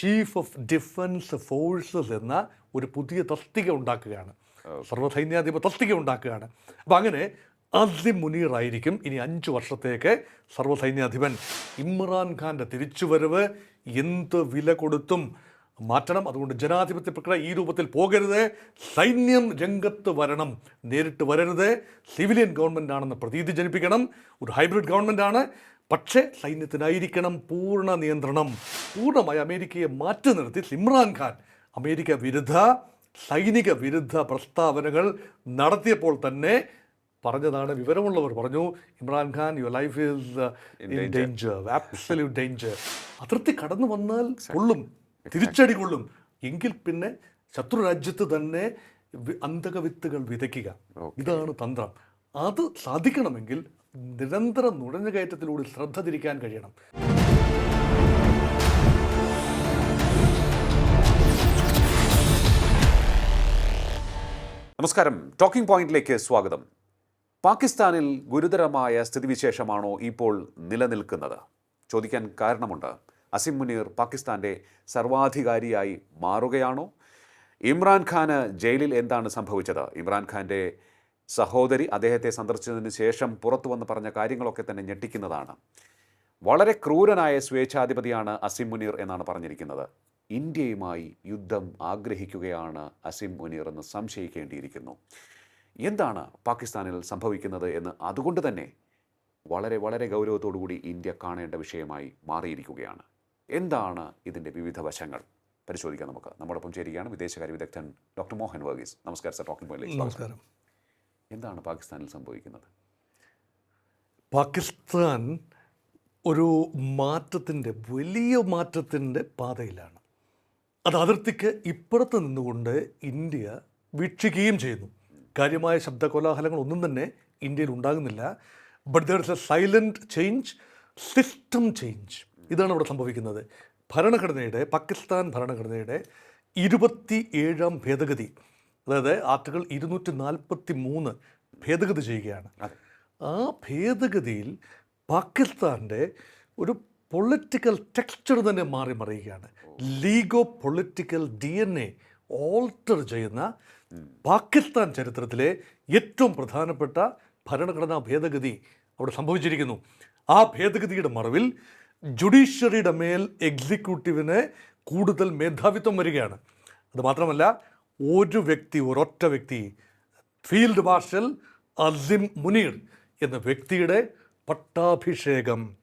Chief of defence forces എന്ന ഒരു പുതിയ തസ്തിക ഉണ്ടാക്കുകയാണ്. സർവസൈന്യാധിപ തസ്തിക ഉണ്ടാക്കുകയാണ്. അപ്പം അങ്ങനെ അസിം മുനീർ ആയിരിക്കും ഇനി അഞ്ച് വർഷത്തേക്ക് സർവസൈന്യാധിപൻ. ഇമ്രാൻഖാന്റെ തിരിച്ചുവരവ് എന്ത് വില കൊടുത്തും മാറ്റണം. അതുകൊണ്ട് ജനാധിപത്യ പ്രക്രിയ ഈ രൂപത്തിൽ പോകരുത്. സൈന്യം രംഗത്ത് വരണം. നേരിട്ട് വരരുത്. സിവിലിയൻ ഗവൺമെന്റ് ആണെന്ന് പ്രതീതി ജനിപ്പിക്കണം. ഒരു ഹൈബ്രിഡ് ഗവൺമെന്റ് ആണ് പക്ഷേ സൈന്യത്തിനായിരിക്കണം പൂർണ നിയന്ത്രണം. പൂർണമായി അമേരിക്കയെ മാറ്റി നിർത്തി ഇമ്രാൻഖാൻ അമേരിക്ക വിരുദ്ധ സൈനിക വിരുദ്ധ പ്രസ്താവനകൾ നടത്തിയപ്പോൾ തന്നെ പറഞ്ഞതാണ് വിവരമുള്ളവർ പറഞ്ഞു Imran Khan your life is in danger absolute danger അതിർത്തി കടന്നു വന്നാൽ കൊള്ളും തിരിച്ചടി കൊള്ളും. എങ്കിൽ പിന്നെ ശത്രു രാജ്യത്ത് തന്നെ അന്തകവിത്തുകൾ വിതയ്ക്കുക. ഇതാണ് തന്ത്രം. അത് സാധിക്കണമെങ്കിൽ നിരന്തര നുഴഞ്ഞുകയറ്റത്തിലൂടെ ശ്രദ്ധ തിരിക്കാൻ കഴിയണം. നമസ്കാരം. ടോക്കിംഗ് പോയിന്റിലേക്ക് സ്വാഗതം. പാകിസ്ഥാനിൽ ഗുരുതരമായ സ്ഥിതിവിശേഷമാണോ ഇപ്പോൾ നിലനിൽക്കുന്നത്? ചോദിക്കാൻ കാരണമുണ്ട്. അസിം മുനീർ പാകിസ്ഥാന്റെ സർവാധികാരിയായി മാറുകയാണോ? ഇമ്രാൻഖാന് ജയിലിൽ എന്താണ് സംഭവിച്ചത്? ഇമ്രാൻഖാന്റെ സഹോദരി അദ്ദേഹത്തെ സന്ദർശിച്ചതിന് ശേഷം പുറത്തു വന്ന് പറഞ്ഞ കാര്യങ്ങളൊക്കെ തന്നെ ഞെട്ടിക്കുന്നതാണ്. വളരെ ക്രൂരനായ സ്വേച്ഛാധിപതിയാണ് അസിം മുനീർ എന്നാണ് പറഞ്ഞിരിക്കുന്നത്. ഇന്ത്യയുമായി യുദ്ധം ആഗ്രഹിക്കുകയാണ് അസിം മുനീർ എന്ന് സംശയിക്കേണ്ടിയിരിക്കുന്നു. എന്താണ് പാകിസ്ഥാനിൽ സംഭവിക്കുന്നത് എന്ന് അതുകൊണ്ട് തന്നെ വളരെ വളരെ കൂടി ഇന്ത്യ കാണേണ്ട വിഷയമായി മാറിയിരിക്കുകയാണ്. എന്താണ് ഇതിന്റെ വിവിധ വശങ്ങൾ? പരിശോധിക്കാം നമുക്ക്. നമ്മോടൊപ്പം ചേരുകയാണ് വിദേശകാര്യ വിദഗ്ധൻ ഡോക്ടർ മോഹൻ വർഗീസ്. നമസ്കാരം സർ. ടോക്കിംഗ് സ്വാഗതം. നമസ്കാരം. എന്താണ് പാകിസ്ഥാനിൽ സംഭവിക്കുന്നത്? പാകിസ്ഥാൻ ഒരു മാറ്റത്തിന്റെ വലിയ മാറ്റത്തിന്റെ പാതയിലാണ്. അത് അതിർത്തിക്ക് ഇപ്പുറത്ത് നിന്നുകൊണ്ട് ഇന്ത്യ വീക്ഷിക്കുകയും ചെയ്യുന്നു. കാര്യമായ ശബ്ദകോലാഹലങ്ങൾ ഒന്നും തന്നെ ഇന്ത്യയിൽ ഉണ്ടാകുന്നില്ല. But there is a silent change system change ഇതാണ് ഇവിടെ സംഭവിക്കുന്നത്. ഭരണഘടനയുടെ പാകിസ്ഥാൻ ഭരണഘടനയുടെ ഇരുപത്തി ഏഴാം ഭേദഗതി. അതായത് ആർട്ടിക്കിൾ ഇരുന്നൂറ്റി നാൽപ്പത്തി മൂന്ന് ഭേദഗതി ചെയ്യുകയാണ്. ആ ഭേദഗതിയിൽ പാകിസ്ഥാന്റെ ഒരു പൊളിറ്റിക്കൽ ടെക്സ്ചർ തന്നെ മാറി മറിയുകയാണ്. ലീഗോ political D N A alter ചെയ്യുന്ന പാകിസ്ഥാൻ ചരിത്രത്തിലെ ഏറ്റവും പ്രധാനപ്പെട്ട ഭരണഘടനാ ഭേദഗതി അവിടെ സംഭവിച്ചിരിക്കുന്നു. ആ ഭേദഗതിയുടെ മറവിൽ ജുഡീഷ്യറിയുടെ മേൽ എക്സിക്യൂട്ടീവിന് കൂടുതൽ മേധാവിത്വം വരികയാണ്. അത് മാത്രമല്ല ഒരു വ്യക്തി ഒരൊറ്റ വ്യക്തി ഫീൽഡ് മാർഷൽ അസിം മുനീർ എന്ന വ്യക്തിയുടെ പട്ടാഭിഷേകം.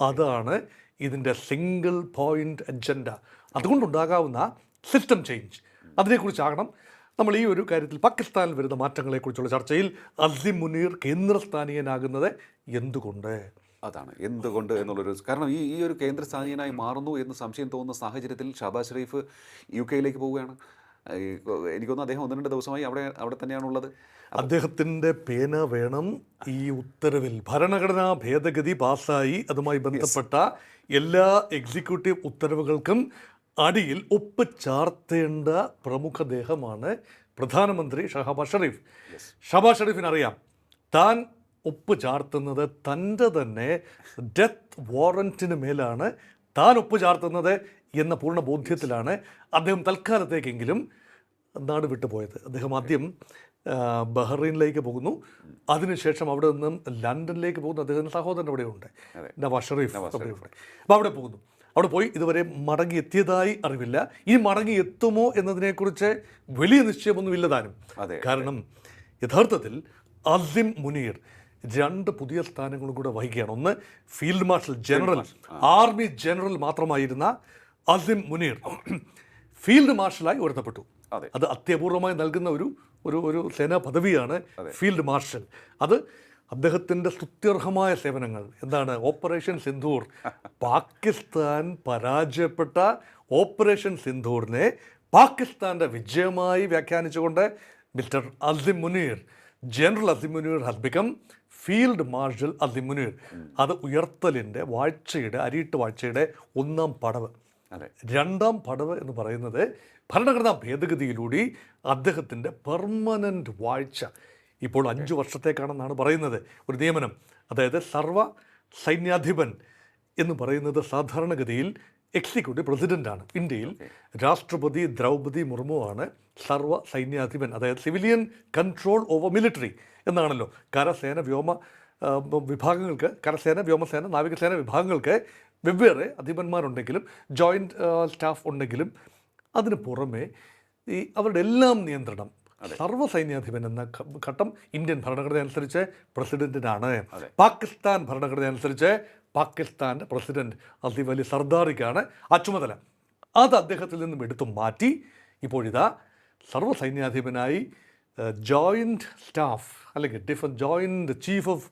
അതാണ് ഇതിന്റെ സിംഗിൾ പോയിന്റ് അജണ്ട. അതുകൊണ്ടുണ്ടാകാവുന്ന സിസ്റ്റം ചേഞ്ച്. അതിനെക്കുറിച്ചാകണം നമ്മൾ ഈ ഒരു കാര്യത്തിൽ പാകിസ്ഥാനിൽ വരുന്ന മാറ്റങ്ങളെക്കുറിച്ചുള്ള ചർച്ചയിൽ അസിം മുനീർ കേന്ദ്രസ്ഥാനീയനാകുന്നത് എന്തുകൊണ്ട്? അതാണ്. എന്തുകൊണ്ട് എന്നുള്ളൊരു കാരണം ഈ ഈ ഒരു കേന്ദ്രസ്ഥാനീയനായി മാറുന്നു എന്ന് സംശയം തോന്നുന്ന സാഹചര്യത്തിൽ ഷാബാസ് ഷെരീഫ് യു കെയിലേക്ക് പോവുകയാണ്. എനിക്കൊന്ന് അദ്ദേഹം ഒന്ന് രണ്ട് ദിവസമായി അവിടെ അവിടെ തന്നെയാണുള്ളത്. അദ്ദേഹത്തിന്റെ പേന വേണം ഈ ഉത്തരവിൽ ഭരണഘടനാ ഭേദഗതി പാസ്സായി അതുമായി ബന്ധപ്പെട്ട എല്ലാ എക്സിക്യൂട്ടീവ് ഉത്തരവുകൾക്കും അടിയിൽ ഒപ്പ് ചാർത്തേണ്ട പ്രമുഖ ദേഹമാണ് പ്രധാനമന്ത്രി ഷഹബാസ് ഷെറീഫ് ഷഹബാസ് ഷെറീഫിനറിയാം താൻ ഒപ്പ് ചാർത്തുന്നത് തന്റെ തന്നെ ഡെത്ത് വാറന്റിന് മേലാണ് താൻ ഒപ്പ് ചാർത്തുന്നത് എന്ന പൂർണ ബോധ്യത്തിലാണ് അദ്ദേഹം തൽക്കാലത്തേക്കെങ്കിലും നാട് വിട്ടുപോയത്. അദ്ദേഹം ആദ്യം ബഹ്റൈനിലേക്ക് പോകുന്നു. അതിനുശേഷം അവിടെ നിന്നും ലണ്ടനിലേക്ക് പോകുന്നു. അദ്ദേഹത്തിന്റെ സഹോദരൻ അവിടെയുണ്ട് നവാസ് ഷെറീഫ് അവിടെയുണ്ട് അപ്പോൾ അവിടെ പോകുന്നു. അവിടെ പോയി ഇതുവരെ മടങ്ങി എത്തിയതായി അറിവില്ല. ഈ മടങ്ങി എത്തുമോ എന്നതിനെക്കുറിച്ച് വലിയ നിശ്ചയമൊന്നുമില്ല താനും. കാരണം യഥാർത്ഥത്തിൽ അസിം മുനീർ രണ്ട് പുതിയ സ്ഥാനങ്ങളും കൂടെ വഹിക്കുകയാണ്. ഒന്ന് field marshal general army general മാത്രമായിരുന്ന Asim Munir. Field മാർഷലായി ഉയർത്തപ്പെട്ടു. അതെ. അത് അത്യപൂർവമായി നൽകുന്ന ഒരു ഒരു ഒരു സേനാ പദവിയാണ് ഫീൽഡ് മാർഷൽ. അത് അദ്ദേഹത്തിന്റെ സ്തുത്യർഹമായ സേവനങ്ങൾ എന്താണ്? ഓപ്പറേഷൻ സിന്ധൂർ. പാകിസ്ഥാൻ പരാജയപ്പെട്ട ഓപ്പറേഷൻ സിന്ധൂറിനെ പാകിസ്ഥാന്റെ വിജയമായി വ്യാഖ്യാനിച്ചുകൊണ്ട് mister Asim Munir general അതിമുനീർ Munir has become field marshal അതിമുനീർ Munir അത് ഉയർത്തലിന്റെ വാഴ്ചയുടെ അരിയിട്ട് വാഴ്ചയുടെ ഒന്നാം പടവ്. രണ്ടാം പടവ് എന്ന് പറയുന്നത് ഭരണഘടനാ ഭേദഗതിയിലൂടെ അദ്ദേഹത്തിന്റെ പെർമനന്റ് വാഴ്ച. ഇപ്പോൾ അഞ്ച് വർഷത്തേക്കാണെന്നാണ് പറയുന്നത്. ഒരു നിയമനം. അതായത് സർവ സൈന്യാധിപൻ എന്ന് പറയുന്നത് സാധാരണഗതിയിൽ എക്സിക്യൂട്ടീവ് പ്രസിഡന്റാണ് ഇന്ത്യയിൽ രാഷ്ട്രപതി ദ്രൗപതി മുർമുവാണ് സർവ സൈന്യാധിപൻ അതായത് സിവിലിയൻ കൺട്രോൾ ഓവർ മിലിറ്ററി എന്നാണല്ലോ. കരസേന വ്യോമ വിഭാഗങ്ങൾക്ക് കരസേന വ്യോമസേന നാവികസേന വിഭാഗങ്ങൾക്ക് വെവ്വേറെ അധിപന്മാരുണ്ടെങ്കിലും ജോയിന്റ് സ്റ്റാഫ് ഉണ്ടെങ്കിലും അതിന് പുറമെ ഈ അവരുടെ എല്ലാം നിയന്ത്രണം സർവ സൈന്യാധിപൻ എന്ന ഘട്ടം ഇന്ത്യൻ ഭരണഘടന അനുസരിച്ച് പ്രസിഡന്റിനാണ് പാകിസ്ഥാൻ ഭരണഘടന അനുസരിച്ച് പാകിസ്ഥാന്റെ പ്രസിഡന്റ് അസീഫ് അലി സർദാറിക്കാണ് ആ ചുമതല അത് അദ്ദേഹത്തിൽ നിന്നും എടുത്തു മാറ്റി. ഇപ്പോഴിതാ സർവസൈന്യാധിപനായി ജോയിന്റ് സ്റ്റാഫ് അല്ലെങ്കിൽ defence joint chief of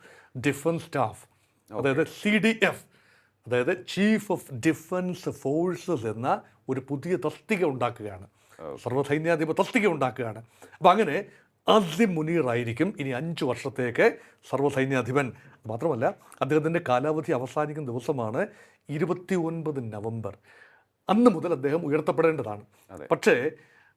defence staff അതായത് സി ഡി എഫ് അതായത് ചീഫ് ഓഫ് ഡിഫൻസ് ഫോഴ്സസ് എന്ന ഒരു പുതിയ തസ്തിക ഉണ്ടാക്കുകയാണ്. സർവസൈന്യാധിപ തസ്തിക ഉണ്ടാക്കുകയാണ്. അപ്പം അങ്ങനെ അസിം മുനീറായിരിക്കും. ഇനി അഞ്ച് വർഷത്തേക്ക് സർവസൈന്യാധിപൻ മാത്രമല്ല അദ്ദേഹത്തിന്റെ കാലാവധി അവസാനിക്കുന്ന ദിവസമാണ് ഇരുപത്തി ഒൻപത് നവംബർ. അന്ന് മുതൽ അദ്ദേഹം ഉയർത്തപ്പെടേണ്ടതാണ്. പക്ഷേ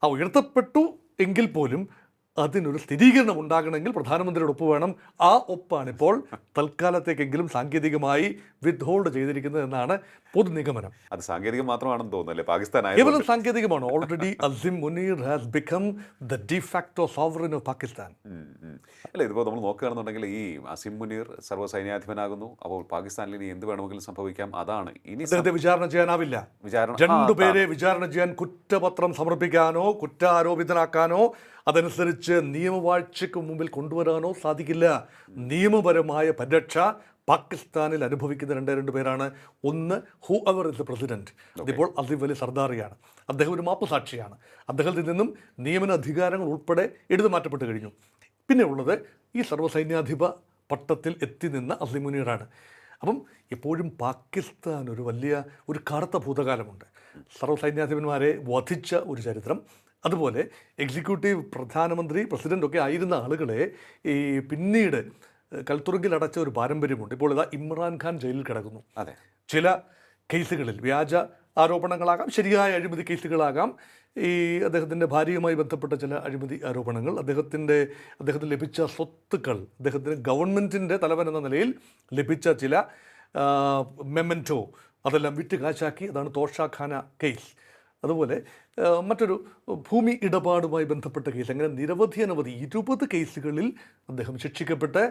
ആ ഉയർത്തപ്പെട്ടു എങ്കിൽ പോലും അതിനൊരു സ്ഥിരീകരണം ഉണ്ടാകണമെങ്കിൽ പ്രധാനമന്ത്രിയുടെ ഒപ്പ് വേണം. ആ ഒപ്പാണിപ്പോൾ തൽക്കാലത്തേക്കെങ്കിലും സാങ്കേതികമായി വിത്ത് ഹോൾഡ് ചെയ്തിരിക്കുന്നത് എന്നാണ് പൊതുനിഗമനം. അത് സാങ്കേതികം മാത്രമാണെന്ന് തോന്നുന്നു അല്ലേ? പാകിസ്ഥാൻ കേവലം സാങ്കേതികമാണ്. Already Asim Munir has become the de facto sovereign of Pakistan അല്ല ഇതിപ്പോൾ നമ്മൾ നോക്കുകയാണെന്നുണ്ടെങ്കിൽ ഈ അസിം മുനീർ സർവസൈന്യാധിപനാകുന്നു. അപ്പോൾ പാകിസ്ഥാനിൽ ഇനി എന്ത് വേണമെങ്കിലും സംഭവിക്കാം? അതാണ്. ഇനി അദ്ദേഹത്തെ വിചാരണ ചെയ്യാനാവില്ല. വിചാരണ രണ്ടുപേരെ വിചാരണ ചെയ്യാൻ കുറ്റപത്രം സമർപ്പിക്കാനോ കുറ്റാരോപിതനാക്കാനോ അതനുസരിച്ച് നിയമവാഴ്ചയ്ക്ക് മുമ്പിൽ കൊണ്ടുവരാനോ സാധിക്കില്ല. നിയമപരമായ പരിരക്ഷ പാകിസ്ഥാനിൽ അനുഭവിക്കുന്ന രണ്ടേ രണ്ട് പേരാണ്. ഒന്ന് who our is the president അതിപ്പോൾ അസിഫ് അലി സർദാറിയാണ്. അദ്ദേഹം ഒരു മാപ്പ് സാക്ഷിയാണ്. അദ്ദേഹത്തിൽ നിന്നും നിയമന അധികാരങ്ങൾ ഉൾപ്പെടെ എടുത്തു മാറ്റപ്പെട്ട് കഴിഞ്ഞു. പിന്നെ ഉള്ളത് ഈ സർവസൈന്യാധിപ പട്ടത്തിൽ എത്തി നിന്ന അസിമുനീറാണ് അപ്പം എപ്പോഴും പാകിസ്ഥാൻ ഒരു വലിയ ഒരു കറുത്ത ഭൂതകാലമുണ്ട്. സർവസൈന്യാധിപന്മാരെ വധിച്ച ഒരു ചരിത്രം. അതുപോലെ എക്സിക്യൂട്ടീവ് പ്രധാനമന്ത്രി പ്രസിഡന്റ് ഒക്കെ ആയിരുന്ന ആളുകളെ ഈ പിന്നീട് കൽത്തുറുങ്കിൽ അടച്ച ഒരു പാരമ്പര്യമുണ്ട്. ഇപ്പോൾ ഇതാ ഇമ്രാൻഖാൻ ജയിലിൽ കിടക്കുന്നു. അതെ. ചില കേസുകളിൽ വ്യാജ ആരോപണങ്ങളാകാം ശരിയായ അഴിമതി കേസുകളാകാം. ഈ അദ്ദേഹത്തിന്റെ ഭാര്യയുമായി ബന്ധപ്പെട്ട ചില അഴിമതി ആരോപണങ്ങൾ അദ്ദേഹത്തിന്റെ അദ്ദേഹത്തിന് ലഭിച്ച സ്വത്തുക്കൾ അദ്ദേഹത്തിന് ഗവൺമെന്റിന്റെ തലവൻ എന്ന നിലയിൽ ലഭിച്ച ചില മെമ്മന്റോ അതെല്ലാം വിറ്റ് കാശാക്കി അതാണ് തോഷാഖാന കേസ്. അതുപോലെ മറ്റൊരു ഭൂമി ഇടപാടുമായി ബന്ധപ്പെട്ട കേസ് അങ്ങനെ നിരവധി അനവധി ഇരുപത് കേസുകളിൽ അദ്ദേഹം ശിക്ഷിക്കപ്പെട്ട്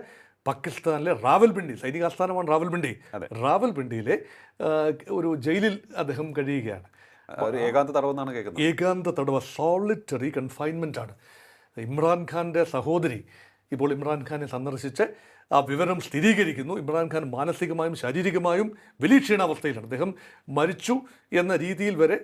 പാകിസ്ഥാനിലെ റാവൽപിണ്ടി സൈനിക ആസ്ഥാനമാണ് റാവൽപിണ്ടി. റാവൽപിണ്ടിയിലെ ഒരു ജയിലിൽ അദ്ദേഹം കഴിയുകയാണ്. ഏകാന്ത തടവെന്നാണ് കേൾക്കുന്നത്. ഏകാന്ത തടവ സോളിറ്ററി കൺഫൈൻമെന്റ് ആണ്. ഇമ്രാൻഖാന്റെ സഹോദരി ഇപ്പോൾ ഇമ്രാൻഖാനെ സന്ദർശിച്ച് ആ വിവരം സ്ഥിരീകരിക്കുന്നു. ഇമ്രാൻഖാൻ മാനസികമായും ശാരീരികമായും വലിയ ക്ഷീണാവസ്ഥയിലാണ് അദ്ദേഹം മരിച്ചു എന്ന രീതിയിൽ വരെ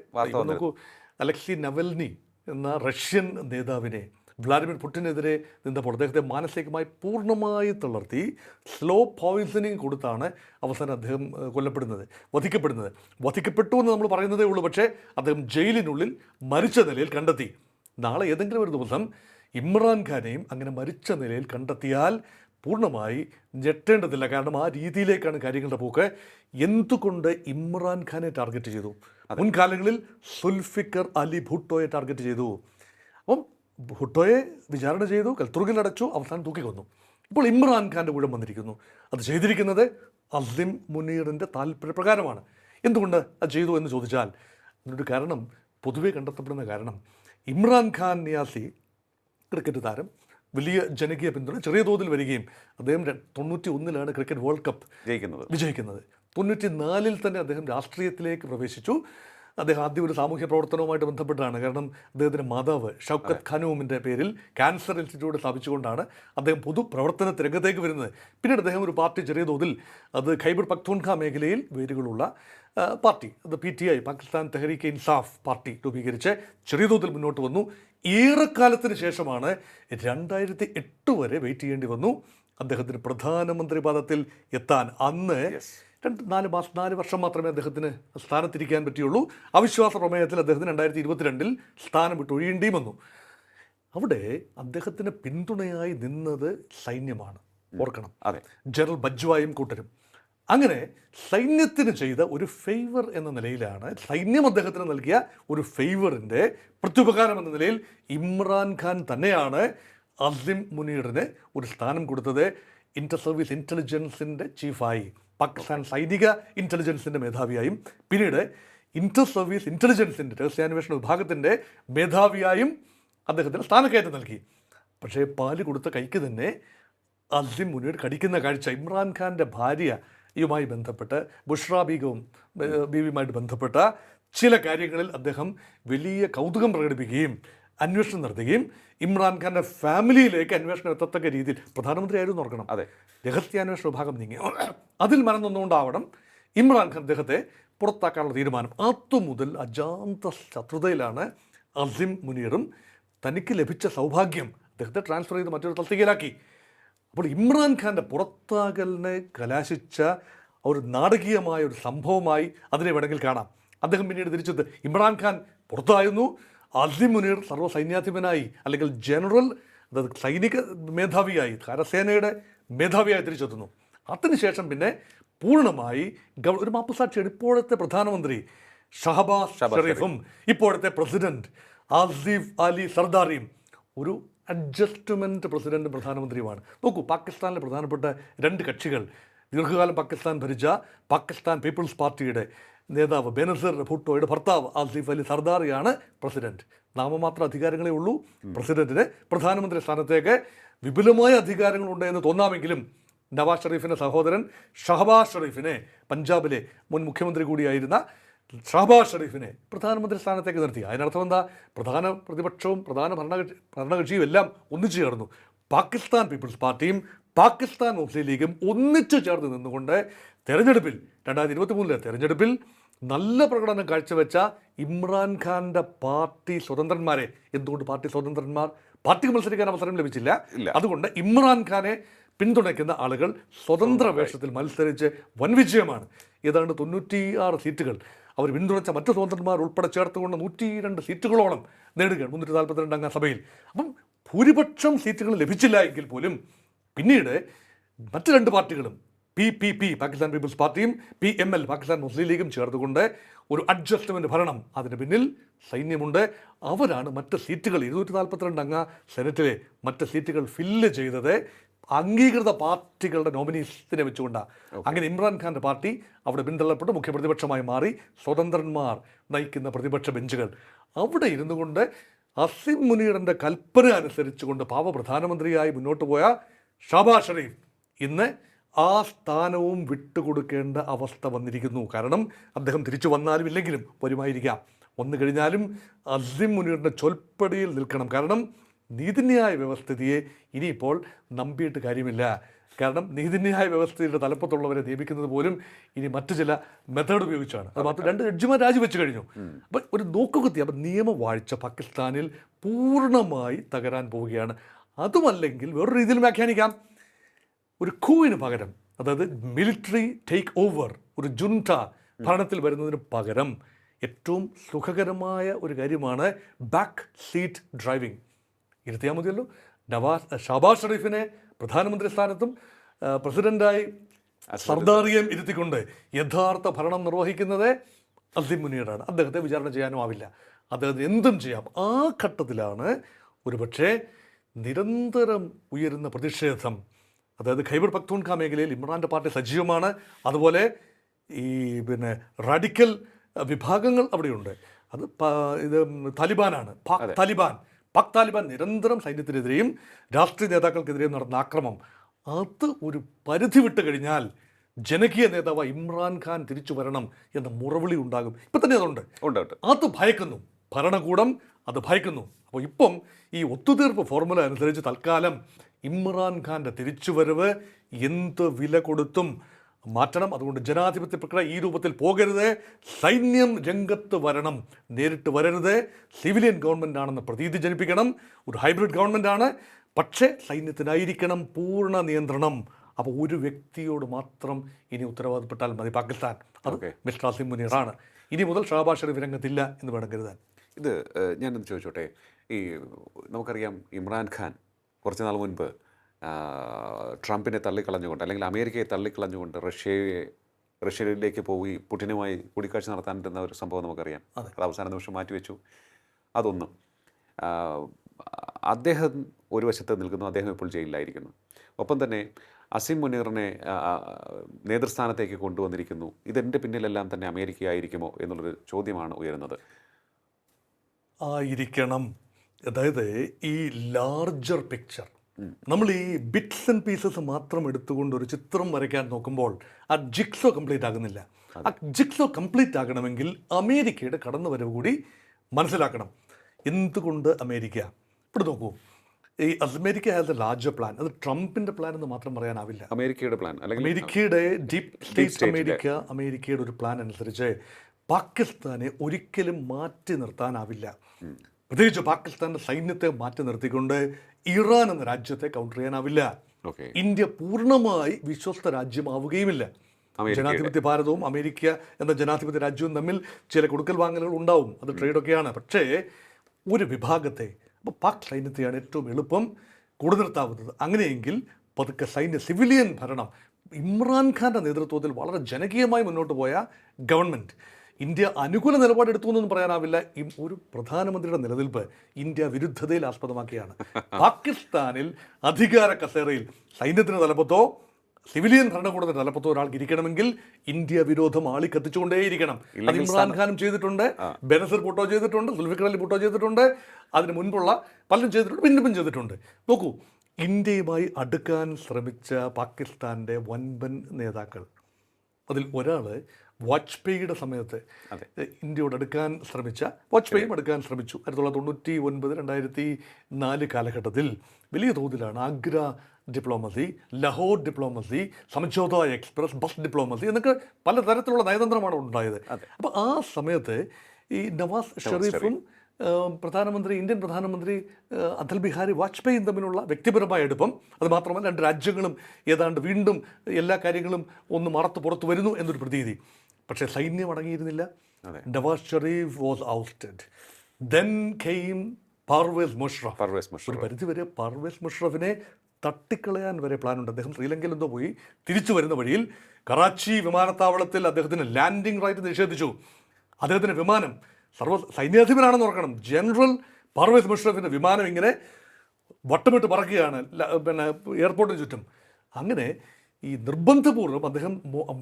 നോക്കൂ അലക്സി നവൽനി എന്ന റഷ്യൻ നേതാവിനെ വ്ളാഡിമിർ പുടിനെതിരെ നിന്നപ്പോൾ അദ്ദേഹത്തെ മാനസികമായി പൂർണമായി തളർത്തി സ്ലോ പോയിസണിങ് കൊടുത്താണ് അവസാനം അദ്ദേഹം കൊല്ലപ്പെടുന്നത് വധിക്കപ്പെടുന്നത്. വധിക്കപ്പെട്ടു എന്ന് നമ്മൾ പറയുന്നതേ ഉള്ളൂ. പക്ഷേ അദ്ദേഹം ജയിലിനുള്ളിൽ മരിച്ച നിലയിൽ കണ്ടെത്തി. നാളെ ഏതെങ്കിലും ഒരു ദിവസം ഇമ്രാൻഖാനെയും അങ്ങനെ മരിച്ച നിലയിൽ കണ്ടെത്തിയാൽ പൂർണമായി ഞെട്ടേണ്ടതില്ല. കാരണം ആ രീതിയിലേക്കാണ് കാര്യങ്ങളുടെ പോക്ക്. എന്തുകൊണ്ട് ഇമ്രാൻഖാനെ ടാർഗറ്റ് ചെയ്തു? മുൻകാലങ്ങളിൽ സുൽഫിക്കർ അലി ഭുട്ടോയെ ടാർഗറ്റ് ചെയ്തു. അപ്പം ഭുട്ടോയെ വിചാരണ ചെയ്തു കൽത്തുറുകിൽ അടച്ചു അവസാനം തൂക്കിക്കൊന്നു. ഇപ്പോൾ ഇമ്രാൻഖാന്റെ ഊഴം വന്നിരിക്കുന്നു. അത് ചെയ്തിരിക്കുന്നത് അസിം മുനീറിന്റെ താല്പര്യപ്രകാരമാണ്. എന്തുകൊണ്ട് അത് ചെയ്തു എന്ന് ചോദിച്ചാൽ അതിനൊരു കാരണം പൊതുവെ കണ്ടെത്തപ്പെടുന്ന കാരണം ഇമ്രാൻഖാൻ നിയാസി ക്രിക്കറ്റ് താരം വലിയ ജനകീയ പിന്തുണ ചെറിയ തോതിൽ വരികയും അദ്ദേഹം തൊണ്ണൂറ്റി ഒന്നിലാണ് ക്രിക്കറ്റ് വേൾഡ് കപ്പ് ജയിക്കുന്നത് വിജയിക്കുന്നത്. തൊണ്ണൂറ്റി നാലിൽ തന്നെ അദ്ദേഹം രാഷ്ട്രീയത്തിലേക്ക് പ്രവേശിച്ചു. അദ്ദേഹം ആദ്യം ഒരു സാമൂഹ്യ പ്രവർത്തനവുമായിട്ട് ബന്ധപ്പെട്ടാണ്. കാരണം അദ്ദേഹത്തിന്റെ മാതാവ് ഷൗക്കത്ത് ഖാനൂമിന്റെ പേരിൽ ക്യാൻസർ ഇൻസ്റ്റിറ്റ്യൂട്ട് സ്ഥാപിച്ചുകൊണ്ടാണ് അദ്ദേഹം പൊതുപ്രവർത്തന രംഗത്തേക്ക് വരുന്നത്. പിന്നീട് അദ്ദേഹം ഒരു പാർട്ടി ചെറിയ തോതിൽ അത് ഖൈബർ പക്തൂൺഖ മേഖലയിൽ വേരുകളുള്ള പാർട്ടി അത് P T I Pakistan Tehreek Insaf party രൂപീകരിച്ച് ചെറിയ തോതിൽ മുന്നോട്ട് വന്നു. ഏറെക്കാലത്തിന് ശേഷമാണ് രണ്ടായിരത്തി എട്ട് വരെ വെയിറ്റ് ചെയ്യേണ്ടി വന്നു. അദ്ദേഹത്തിന് പ്രധാനമന്ത്രി പദത്തിൽ എത്താൻ അന്ന് രണ്ട് നാല് മാസം നാല് വർഷം മാത്രമേ അദ്ദേഹത്തിന് സ്ഥാനത്തിരിക്കാൻ പറ്റിയുള്ളൂ. അവിശ്വാസ പ്രമേയത്തിൽ അദ്ദേഹത്തിന് രണ്ടായിരത്തി ഇരുപത്തിരണ്ടിൽ സ്ഥാനം വിട്ട് ഒഴിയേണ്ടിയും വന്നു. അവിടെ അദ്ദേഹത്തിന് പിന്തുണയായി നിന്നത് സൈന്യമാണ്. ഓർക്കണം. അതെ. ജനറൽ ബജ്വായും കൂട്ടരും. അങ്ങനെ സൈന്യത്തിന് ചെയ്ത ഒരു ഫേവർ എന്ന നിലയിലാണ് സൈന്യം അദ്ദേഹത്തിന് നൽകിയ ഒരു ഫേവറിന്റെ പ്രത്യുപകാരം എന്ന നിലയിൽ ഇമ്രാൻഖാൻ തന്നെയാണ് അസിം മുനീറിന് ഒരു സ്ഥാനം കൊടുത്തത്. ഇന്റർ സർവീസ് ഇന്റലിജൻസിന്റെ ചീഫായി പാകിസ്ഥാൻ സൈനിക ഇന്റലിജൻസിന്റെ മേധാവിയായും പിന്നീട് ഇന്റർ സർവീസ് ഇന്റലിജൻസിന്റെ രഹസ്യാന്വേഷണ വിഭാഗത്തിന്റെ മേധാവിയായും അദ്ദേഹത്തിന് സ്ഥാനക്കയറ്റം നൽകി. പക്ഷേ പാൽ കൊടുത്ത കൈക്ക് തന്നെ അസിം മുനീർ കടിക്കുന്ന കാഴ്ച ഇമ്രാൻഖാന്റെ ഭാര്യയുമായി ബന്ധപ്പെട്ട് ബുഷ്ര ബീഗവും ബീവിയുമായിട്ട് ബന്ധപ്പെട്ട ചില കാര്യങ്ങളിൽ അദ്ദേഹം വലിയ കൗതുകം പ്രകടിപ്പിക്കുകയും അന്വേഷണം നടത്തുകയും ഇമ്രാൻഖാന്റെ ഫാമിലിയിലേക്ക് അന്വേഷണം എത്തത്തക്ക രീതിയിൽ പ്രധാനമന്ത്രി ആയിരുന്നു ഓർക്കണം. അതെ. രഹസ്യാന്വേഷണ വിഭാഗം നീങ്ങി. അതിൽ മനം നിന്നുകൊണ്ടാവണം ഇമ്രാൻഖാൻ അദ്ദേഹത്തെ പുറത്താക്കാനുള്ള തീരുമാനം. അതുമുതൽ അജാന്ത ശത്രുതയിലാണ് അസിം മുനീറും തനിക്ക് ലഭിച്ച സൗഭാഗ്യം അദ്ദേഹത്തെ ട്രാൻസ്ഫർ ചെയ്ത് മറ്റൊരു തസ്തികയിലാക്കി. അപ്പോൾ ഇമ്രാൻഖാന്റെ പുറത്താകലിനെ കലാശിച്ച ഒരു നാടകീയമായ ഒരു സംഭവമായി അതിനെ വേണമെങ്കിൽ കാണാം. അദ്ദേഹം പിന്നീട് തിരിച്ചത് ഇമ്രാൻഖാൻ പുറത്തായിരുന്നു. അസിം മുനീർ സർവസൈന്യാധിപനായി അല്ലെങ്കിൽ ജനറൽ അതായത് സൈനിക മേധാവിയായി കരസേനയുടെ മേധാവിയായി തിരിച്ചെത്തുന്നു. അതിനുശേഷം പിന്നെ പൂർണമായി ഗവ- ഒരു മാപ്പുസാക്ഷിയാണ് ഇപ്പോഴത്തെ പ്രധാനമന്ത്രി ഷഹബാസ് ഷെറീഫും ഇപ്പോഴത്തെ പ്രസിഡന്റ് ആസിഫ് അലി സർദാറിയും. ഒരു അഡ്ജസ്റ്റ്മെന്റ് പ്രസിഡന്റും പ്രധാനമന്ത്രിയുമാണ്. നോക്കൂ പാകിസ്ഥാനിലെ പ്രധാനപ്പെട്ട രണ്ട് കക്ഷികൾ ദീർഘകാലം പാകിസ്ഥാൻ ഭരിച്ച പാകിസ്ഥാൻ പീപ്പിൾസ് പാർട്ടിയുടെ നേതാവ് ബെനസർ ഭുട്ടോയുടെ ഭർത്താവ് ആസിഫ് അലി സർദാറിയാണ് പ്രസിഡന്റ്. നാമമാത്ര അധികാരങ്ങളേ ഉള്ളൂ. പ്രസിഡന്റിന് പ്രധാനമന്ത്രി സ്ഥാനത്തേക്ക് വിപുലമായ അധികാരങ്ങളുണ്ട് എന്ന് തോന്നാമെങ്കിലും നവാസ് ഷെറീഫിന്റെ സഹോദരൻ ഷഹബാസ് ഷെറീഫിനെ പഞ്ചാബിലെ മുൻ മുഖ്യമന്ത്രി കൂടിയായിരുന്ന ഷഹബാസ് ഷെറീഫിനെ പ്രധാനമന്ത്രി സ്ഥാനത്തേക്ക് നിർത്തി. അതിനർത്ഥം എന്താ? പ്രധാന പ്രതിപക്ഷവും പ്രധാന ഭരണകക്ഷി ഭരണകക്ഷിയും എല്ലാം ഒന്നിച്ചു ചേർന്നു. പാകിസ്ഥാൻ പീപ്പിൾസ് പാർട്ടിയും പാകിസ്ഥാൻ മുസ്ലിം ലീഗും ഒന്നിച്ചു ചേർന്ന് നിന്നുകൊണ്ട് തെരഞ്ഞെടുപ്പിൽ രണ്ടായിരത്തി ഇരുപത്തി മൂന്നിലെ തെരഞ്ഞെടുപ്പിൽ നല്ല പ്രകടനം കാഴ്ചവെച്ച ഇമ്രാൻഖാന്റെ പാർട്ടി സ്വതന്ത്രന്മാരെ. എന്തുകൊണ്ട് പാർട്ടി സ്വതന്ത്രന്മാർ? പാർട്ടിക്ക് മത്സരിക്കാൻ അവസരം ലഭിച്ചില്ല. അതുകൊണ്ട് ഇമ്രാൻഖാനെ പിന്തുണയ്ക്കുന്ന ആളുകൾ സ്വതന്ത്ര വേഷത്തിൽ മത്സരിച്ച് വൻ വിജയമാണ്. ഏതാണ്ട് തൊണ്ണൂറ്റിയാറ് സീറ്റുകൾ. അവർ പിന്തുണച്ച മറ്റു സ്വതന്ത്രന്മാർ ഉൾപ്പെടെ ചേർത്തുകൊണ്ട് നൂറ്റി രണ്ട് സീറ്റുകളോളം നേടുകയാണ്. മുന്നൂറ്റി നാൽപ്പത്തിരണ്ട് അംഗ സഭയിൽ. അപ്പം ഭൂരിപക്ഷം സീറ്റുകൾ ലഭിച്ചില്ല എങ്കിൽ പോലും പിന്നീട് മറ്റു രണ്ട് പാർട്ടികളും P P P Pakistan people's പാർട്ടിയും P M L Pakistan Muslim ലീഗും ചേർത്തുകൊണ്ട് ഒരു അഡ്ജസ്റ്റ്മെന്റ് ഭരണം അതിന് പിന്നിൽ സൈന്യമുണ്ട്. അവരാണ് മറ്റ് സീറ്റുകൾ ഇരുന്നൂറ്റി നാൽപ്പത്തിരണ്ട് അംഗ സെനറ്റിലെ മറ്റ് സീറ്റുകൾ ഫില്ല് ചെയ്തത്. അംഗീകൃത പാർട്ടികളുടെ നോമിനീസിനെ വെച്ചുകൊണ്ടാണ് അങ്ങനെ ഇമ്രാൻഖാന്റെ പാർട്ടി അവിടെ പിന്തള്ളപ്പെട്ട് മുഖ്യ പ്രതിപക്ഷമായി മാറി സ്വതന്ത്രന്മാർ നയിക്കുന്ന പ്രതിപക്ഷ ബെഞ്ചുകൾ. അവിടെ ഇരുന്നു കൊണ്ട് അസിം മുനീറിന്റെ കൽപ്പന അനുസരിച്ചുകൊണ്ട് പാവ പ്രധാനമന്ത്രിയായി മുന്നോട്ട് പോയ ഷബാ ഷെറീഫ് ഇന്ന് ആ സ്ഥാനവും വിട്ടുകൊടുക്കേണ്ട അവസ്ഥ വന്നിരിക്കുന്നു. കാരണം അദ്ദേഹം തിരിച്ചു വന്നാലും ഇല്ലെങ്കിലും വരുമായിരിക്കാം. വന്നു കഴിഞ്ഞാലും അസിം മുനീറിന്റെ ചൊൽപ്പടിയിൽ നിൽക്കണം. കാരണം നീതിന്യായ വ്യവസ്ഥിതിയെ ഇനിയിപ്പോൾ നമ്പിയിട്ട് കാര്യമില്ല. കാരണം നീതിന്യായ വ്യവസ്ഥയുടെ തലപ്പത്തുള്ളവരെ നിയമിക്കുന്നത് പോലും ഇനി മറ്റു ചില മെത്തേഡ് ഉപയോഗിച്ചാണ്. അത് മാത്രം രണ്ട് ജഡ്ജിമാർ രാജിവെച്ച് കഴിഞ്ഞു. അപ്പം ഒരു നോക്കുകുത്തി അപ്പം നിയമവാഴ്ച പാകിസ്ഥാനിൽ പൂർണമായി തകരാൻ പോവുകയാണ്. അതുമല്ലെങ്കിൽ വേറൊരു രീതിയിൽ വ്യാഖ്യാനിക്കാം. ഒരു കൂവിന് പകരം അതായത് മിലിറ്ററി ടേക്ക് ഓവർ ഒരു ജുൻഠ ഭരണത്തിൽ വരുന്നതിന് പകരം ഏറ്റവും സുഖകരമായ ഒരു കാര്യമാണ് ബാക്ക് സീറ്റ് ഡ്രൈവിംഗ് ഇരുത്തിയാൽ മതിയല്ലോ നവാസ് ഷാബാസ് ഷെറീഫിനെ പ്രധാനമന്ത്രി സ്ഥാനത്തും പ്രസിഡന്റായി സർദാറിയം ഇരുത്തിക്കൊണ്ട് യഥാർത്ഥ ഭരണം നിർവഹിക്കുന്നത് അസീം മുനീറാണ്. അദ്ദേഹത്തെ വിചാരണ ചെയ്യാനും ആവില്ല. അദ്ദേഹത്തിന് എന്തും ചെയ്യാം. ആ ഘട്ടത്തിലാണ് ഒരുപക്ഷെ നിരന്തരം ഉയരുന്ന പ്രതിഷേധം. അതായത് ഖൈബർ പക്തൂൺഖ മേഖലയിൽ ഇമ്രാന്റെ പാർട്ടി സജീവമാണ്. അതുപോലെ ഈ പിന്നെ റാഡിക്കൽ വിഭാഗങ്ങൾ അവിടെയുണ്ട്. അത് ഇത് താലിബാനാണ്. പാക് താലിബാൻ. പാക് താലിബാൻ നിരന്തരം സൈന്യത്തിനെതിരെയും രാഷ്ട്രീയ നേതാക്കൾക്കെതിരെയും നടന്ന ആക്രമം. അത് ഒരു പരിധി വിട്ട് കഴിഞ്ഞാൽ ജനകീയ നേതാവ് ഇമ്രാൻഖാൻ തിരിച്ചു വരണം എന്ന മുറവിളി ഉണ്ടാകും. ഇപ്പം തന്നെ അതുണ്ട്. അത് ഭയക്കുന്നു. ഭരണകൂടം അത് ഭയക്കുന്നു. അപ്പോൾ ഇപ്പം ഈ ഒത്തുതീർപ്പ് ഫോർമുല അനുസരിച്ച് തൽക്കാലം ഇമ്രാൻഖാന്റെ തിരിച്ചുവരവ് എന്ത് വില കൊടുത്തും മാറ്റണം. അതുകൊണ്ട് ജനാധിപത്യ പ്രക്രിയ ഈ രൂപത്തിൽ പോകരുത്. സൈന്യം രംഗത്ത് വരണം. നേരിട്ട് വരരുത്. സിവിലിയൻ ഗവൺമെന്റ് ആണെന്ന് പ്രതീതി ജനിപ്പിക്കണം. ഒരു ഹൈബ്രിഡ് ഗവൺമെന്റ് ആണ് പക്ഷേ സൈന്യത്തിനായിരിക്കണം പൂർണ നിയന്ത്രണം. അപ്പോൾ ഒരു വ്യക്തിയോട് മാത്രം ഇനി ഉത്തരവാദപ്പെട്ടാൽ മതി പാകിസ്ഥാൻ. അതൊക്കെ മിസ്റ്റർ അസിം മുനീറാണ്. ഇനി മുതൽ ഷാബാസ് ഷെറീഫ് രംഗത്തില്ല എന്ന് വേണം കരുതാൻ. ഇത് ഞാനൊന്ന് ചോദിച്ചോട്ടെ? ഈ നമുക്കറിയാം ഇമ്രാൻഖാൻ കുറച്ച് നാൾ മുൻപ് ട്രംപിനെ തള്ളിക്കളഞ്ഞുകൊണ്ട് അല്ലെങ്കിൽ അമേരിക്കയെ തള്ളിക്കളഞ്ഞുകൊണ്ട് റഷ്യയെ റഷ്യയിലേക്ക് പോയി പുടിനുമായി കൂടിക്കാഴ്ച നടത്താനിരുന്ന ഒരു സംഭവം നമുക്കറിയാം. അത്. അവസാന നിമിഷം മാറ്റിവെച്ചു. അതൊന്ന്. അദ്ദേഹം ഒരു വശത്ത് നിൽക്കുന്നു അദ്ദേഹം ഇപ്പോൾ ജയിലിലായിരിക്കുന്നു. ഒപ്പം തന്നെ അസിം മുനീറിനെ നേതൃസ്ഥാനത്തേക്ക് കൊണ്ടുവന്നിരിക്കുന്നു. ഇതിന്റെ പിന്നിലെല്ലാം തന്നെ അമേരിക്ക ആയിരിക്കുമോ എന്നുള്ളൊരു ചോദ്യമാണ് ഉയരുന്നത്. ആയിരിക്കണം. അതായത് ഈ ലാർജർ പിക്ചർ നമ്മൾ ഈ ബിറ്റ്സ് ആൻഡ് പീസസ് മാത്രം എടുത്തുകൊണ്ട് ഒരു ചിത്രം വരയ്ക്കാൻ നോക്കുമ്പോൾ ആ ജിക്സോ കംപ്ലീറ്റ് ആകുന്നില്ല. ആ ജിക്സോ കംപ്ലീറ്റ് ആകണമെങ്കിൽ അമേരിക്കയുടെ കടന്നുവരവ് കൂടി മനസ്സിലാക്കണം. എന്തുകൊണ്ട് അമേരിക്ക? ഇവിടെ നോക്കൂ. ഈ America has a larger plan അത് ട്രംപിന്റെ പ്ലാൻ എന്ന് മാത്രം പറയാനാവില്ല. അമേരിക്കയുടെ പ്ലാൻ അല്ലെങ്കിൽ അമേരിക്കയുടെ ഡീപ് സ്റ്റേറ്റ് അമേരിക്ക അമേരിക്കയുടെ ഒരു പ്ലാൻ അനുസരിച്ച് പാകിസ്ഥാനെ ഒരിക്കലും മാറ്റി നിർത്താനാവില്ല. പ്രത്യേകിച്ച് പാകിസ്ഥാന്റെ സൈന്യത്തെ മാറ്റി നിർത്തിക്കൊണ്ട് ഇറാൻ എന്ന രാജ്യത്തെ കൗണ്ടർ ചെയ്യാനാവില്ല. ഇന്ത്യ പൂർണമായി വിശ്വസ്ത രാജ്യമാവുകയുമില്ല. ജനാധിപത്യ ഭാരതവും അമേരിക്ക എന്ന ജനാധിപത്യ രാജ്യവും തമ്മിൽ ചില കൊടുക്കൽ വാങ്ങലുകൾ ഉണ്ടാവും. അത് ട്രേഡൊക്കെയാണ്. പക്ഷേ ഒരു വിഭാഗത്തെ അപ്പോൾ പാക് സൈന്യത്തെയാണ് ഏറ്റവും എളുപ്പം കൂടെ നിർത്താവുന്നത് അങ്ങനെയെങ്കിൽ പതുക്കെ സൈന്യ സിവിലിയൻ ഭരണം ഇമ്രാൻഖാന്റെ നേതൃത്വത്തിൽ വളരെ ജനകീയമായി മുന്നോട്ട് പോയ ഗവൺമെന്റ് ഇന്ത്യ അനുകൂല നിലപാടെടുത്തു എന്നൊന്നും പറയാനാവില്ല. ഈ ഒരു പ്രധാനമന്ത്രിയുടെ നിലനിൽപ്പ് ഇന്ത്യ വിരുദ്ധതയിൽ ആസ്പദമാക്കിയാണ്. പാകിസ്ഥാനിൽ അധികാര കസേരയിൽ സൈന്യത്തിന് തലപ്പത്തോ സിവിലിയൻ ഭരണകൂടത്തിന്റെ തലപ്പത്തോ ഒരാൾക്ക് ഇരിക്കണമെങ്കിൽ ഇന്ത്യ വിരോധം ആളി കത്തിച്ചുകൊണ്ടേയിരിക്കണം അത് ഇമ്രാൻഖാനും ചെയ്തിട്ടുണ്ട് ബെനസർ പൂട്ടോ ചെയ്തിട്ടുണ്ട് സുൽഫിക്കർ അലി പൂട്ടോ ചെയ്തിട്ടുണ്ട് അതിന് മുൻപുള്ള പലരും ചെയ്തിട്ടുണ്ട് പിന്നും ചെയ്തിട്ടുണ്ട്. നോക്കൂ ഇന്ത്യയുമായി അടുക്കാൻ ശ്രമിച്ച പാകിസ്ഥാന്റെ വൻപൻ നേതാക്കൾ. അതിൽ ഒരാൾ വാജ്പേയിയുടെ സമയത്ത് ഇന്ത്യയോട് എടുക്കാൻ ശ്രമിച്ച വാജ്പേയിയും എടുക്കാൻ ശ്രമിച്ചു. ആയിരത്തി തൊള്ളായിരത്തി തൊണ്ണൂറ്റി ഒൻപത് രണ്ടായിരത്തി നാല് കാലഘട്ടത്തിൽ വലിയ തോതിലാണ് Agra diplomacy Lahore diplomacy Samjhauta express bus diplomacy എന്നൊക്കെ പലതരത്തിലുള്ള നയതന്ത്രമാണ് ഉണ്ടായത്. അപ്പോൾ ആ സമയത്ത് ഈ നവാസ് ഷെറീഫും പ്രധാനമന്ത്രി ഇന്ത്യൻ പ്രധാനമന്ത്രി അതൽ അടൽ ബിഹാരി വാജ്പേയിയും തമ്മിലുള്ള വ്യക്തിപരമായ എടുപ്പം അതുമാത്രമല്ല രണ്ട് രാജ്യങ്ങളും ഏതാണ്ട് വീണ്ടും എല്ലാ കാര്യങ്ങളും ഒന്ന് മറത്ത് പുറത്തു വരുന്നു എന്നൊരു പ്രതീതി. പക്ഷേ സൈന്യം അടങ്ങിയിരുന്നില്ല. Nawaz Sharif was ousted then came Pervez Musharraf Pervez ഒരു മുഷറഫ് പരിധിവരെ പർവേസ് മുഷ്റഫിനെ തട്ടിക്കളയാൻ വരെ പ്ലാനുണ്ട്. അദ്ദേഹം ശ്രീലങ്കയിൽ എന്തോ പോയി. തിരിച്ചു വരുന്ന വഴിയിൽ കറാച്ചി വിമാനത്താവളത്തിൽ അദ്ദേഹത്തിന് ലാൻഡിംഗ് റൈറ്റ് നിഷേധിച്ചു. അദ്ദേഹത്തിന്റെ വിമാനം സർവ സൈന്യാധിപനാണെന്ന് ഓർക്കണം. ജനറൽ പർവേസ് മുഷ്റഫിന്റെ വിമാനം ഇങ്ങനെ വട്ടമിട്ട് പറക്കുകയാണ്. പിന്നെ എയർപോർട്ടിന് ചുറ്റും. അങ്ങനെ ഈ നിർബന്ധപൂർവം അദ്ദേഹം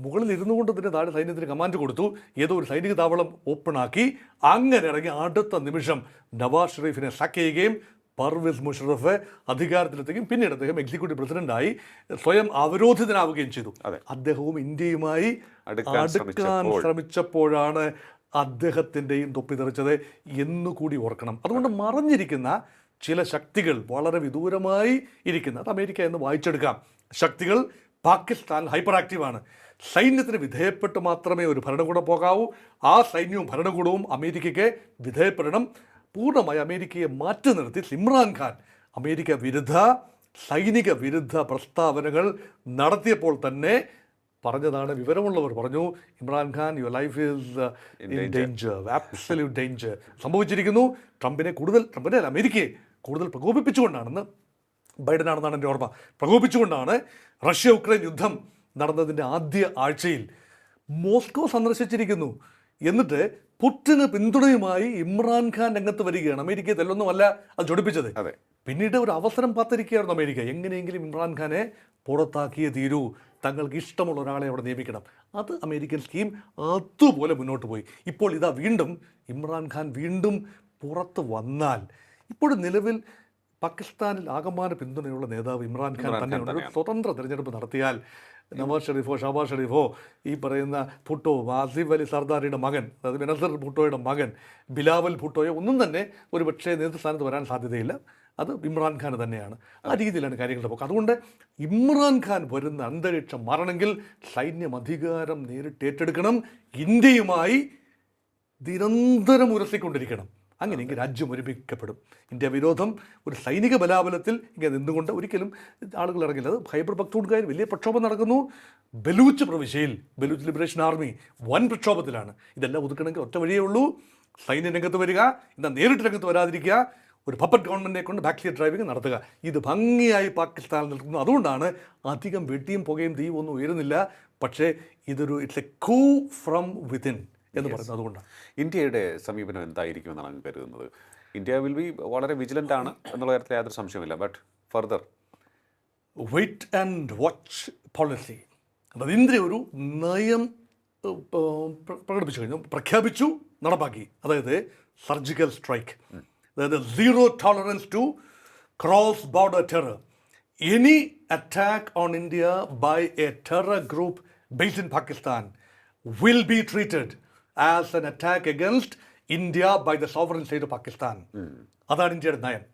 മുകളിലിരുന്നു കൊണ്ട് തന്നെ താഴെ സൈന്യത്തിന് കമാൻഡ് കൊടുത്തു ഏതോ ഒരു സൈനിക താവളം ഓപ്പണാക്കി അങ്ങനെ ഇറങ്ങി അടുത്ത നിമിഷം നവാസ് ഷെറീഫിനെ സക്ക് ചെയ്യുകയും പർവേസ് മുഷറഫ് അധികാരത്തിലെത്തുകയും പിന്നീട് അദ്ദേഹം എക്സിക്യൂട്ടീവ് പ്രസിഡന്റായി സ്വയം അവരോധിതനാവുകയും ചെയ്തു. അദ്ദേഹവും ഇന്ത്യയുമായി അടുക്കാൻ. ശ്രമിച്ചപ്പോഴാണ് അദ്ദേഹത്തിന്റെയും തൊപ്പി തെറിച്ചത് എന്നുകൂടി ഓർക്കണം അതുകൊണ്ട് മറഞ്ഞിരിക്കുന്ന ചില ശക്തികൾ വളരെ വിദൂരമായി ഇരിക്കുന്ന അത് അമേരിക്ക എന്ന് വായിച്ചെടുക്കാം ശക്തികൾ പാകിസ്ഥാൻ ഹൈപ്പർ ആക്റ്റീവാണ് സൈന്യത്തിന് വിധേയപ്പെട്ട് മാത്രമേ ഒരു ഭരണകൂടം പോകാവൂ. ആ സൈന്യവും ഭരണകൂടവും അമേരിക്കയ്ക്ക് വിധേയപ്പെടണം. പൂർണമായി അമേരിക്കയെ മാറ്റി നിർത്തി ഇമ്രാൻഖാൻ അമേരിക്ക വിരുദ്ധ സൈനിക വിരുദ്ധ പ്രസ്താവനകൾ നടത്തിയപ്പോൾ തന്നെ പറഞ്ഞതാണ് വിവരമുള്ളവർ പറഞ്ഞു Imran Khan your life is in danger absolute danger സംഭവിച്ചിരിക്കുന്നു. ട്രംപിനെ കൂടുതൽ ട്രംപിനെ അല്ല അമേരിക്കയെ കൂടുതൽ പ്രകോപിപ്പിച്ചുകൊണ്ടാണെന്ന് ബൈഡനാണെന്നാണ് എന്റെ ഓർമ്മ. പ്രകോപിച്ചുകൊണ്ടാണ് റഷ്യ ഉക്രൈൻ യുദ്ധം നടന്നതിന്റെ ആദ്യ ആഴ്ചയിൽ മോസ്കോ സന്ദർശിച്ചിരിക്കുന്നു. എന്നിട്ട് പുറ്റിന് പിന്തുണയുമായി ഇമ്രാൻഖാൻ രംഗത്ത് വരികയാണ്. അമേരിക്കയെ തെല്ലൊന്നുമല്ല അത് ചൊടിപ്പിച്ചത്. അതെ. പിന്നീട് ഒരു അവസരം പാത്തിരിക്കുകയായിരുന്നു അമേരിക്ക. എങ്ങനെയെങ്കിലും ഇമ്രാൻഖാനെ പുറത്താക്കിയേ തീരൂ. തങ്ങൾക്ക് ഇഷ്ടമുള്ള ഒരാളെ അവിടെ നിയമിക്കണം. അത് അമേരിക്കൻ സ്കീം അതുപോലെ മുന്നോട്ട് പോയി. ഇപ്പോൾ ഇതാ വീണ്ടും ഇമ്രാൻഖാൻ വീണ്ടും പുറത്ത് വന്നാൽ. ഇപ്പോഴും നിലവിൽ പാകിസ്ഥാനിൽ ആകമാന പിന്തുണയുള്ള നേതാവ് ഇമ്രാൻഖാൻ തന്നെയാണ്. ഒരു സ്വതന്ത്ര തിരഞ്ഞെടുപ്പ് നടത്തിയാൽ നവാസ് ഷെരീഫോ ഷാബാസ് ഷെരീഫോ ഈ പറയുന്ന ഭുട്ടോ ആസിഫ് അലി സർദാരിയുടെ മകൻ അതായത് ബെനസർ ഭുട്ടോയുടെ മകൻ ബിലാവൽ ഭുട്ടോയോ ഒന്നും തന്നെ ഒരു പക്ഷേ നേതൃസ്ഥാനത്ത് വരാൻ സാധ്യതയില്ല. അത് ഇമ്രാൻഖാൻ തന്നെയാണ്. ആ രീതിയിലാണ് കാര്യങ്ങളുടെ പോക്ക് അതുകൊണ്ട് ഇമ്രാൻഖാൻ വരുന്ന അന്തരീക്ഷം മാറണമെങ്കിൽ സൈന്യം അധികാരം നേരിട്ട് ഏറ്റെടുക്കണം. ഇന്ത്യയുമായി നിരന്തരം ഉരസിക്കൊണ്ടിരിക്കണം. അങ്ങനെയെങ്കിൽ രാജ്യം ഒരുമിക്കപ്പെടും. ഇന്ത്യ വിരോധം ഒരു സൈനിക ബലാബലത്തിൽ ഇങ്ങനെ നിന്നുകൊണ്ട് ഒരിക്കലും ആളുകൾ ഇറങ്ങില്ല. അത് ഹൈബർ പക്തൂൺകാർ വലിയ പ്രക്ഷോഭം നടക്കുന്നു. ബലൂച്ച് പ്രവിശ്യയിൽ ബലൂച്ച് ലിബറേഷൻ ആർമി വൻ പ്രക്ഷോഭത്തിലാണ്. ഇതെല്ലാം ഒതുക്കണമെങ്കിൽ ഒറ്റ വഴിയേ ഉള്ളൂ. സൈന്യ രംഗത്ത് വരിക എന്നാൽ നേരിട്ട് രംഗത്ത് വരാതിരിക്കുക. ഒരു പപ്പറ്റ് ഗവൺമെന്റിനെ കൊണ്ട് ബാക്ക് ഡ്രൈവിംഗ് നടത്തുക. ഇത് ഭംഗിയായി പാകിസ്ഥാനിൽ നിൽക്കുന്നു. അതുകൊണ്ടാണ് അധികം വെട്ടിയും പുകയും തീയും ഒന്നും ഉയരുന്നില്ല. പക്ഷേ ഇതൊരു it's a coup from within എന്ന് പറയുന്നത് അതുകൊണ്ടാണ് ഇന്ത്യയുടെ സമീപനം എന്തായിരിക്കും എന്നാണ് ഞാൻ കരുതുന്നത്? ഇന്ത്യ വിൽ ബി വളരെ വിജിലന്റ് ആണ് എന്നുള്ള കാര്യത്തിൽ യാതൊരു സംശയമില്ല but further wait and watch policy അതായത് ഇന്ത്യ ഒരു നയം പ്രകടിപ്പിച്ചു കഴിഞ്ഞു. പ്രഖ്യാപിച്ചു നടപ്പാക്കി. അതായത് സർജിക്കൽ സ്ട്രൈക്ക് അതായത് zero tolerance to cross border terror any attack on India by a terror group based in Pakistan will be treated as an attack against India by the sovereign state Pakistan അതാണ് ഇന്ത്യയുടെ നയം.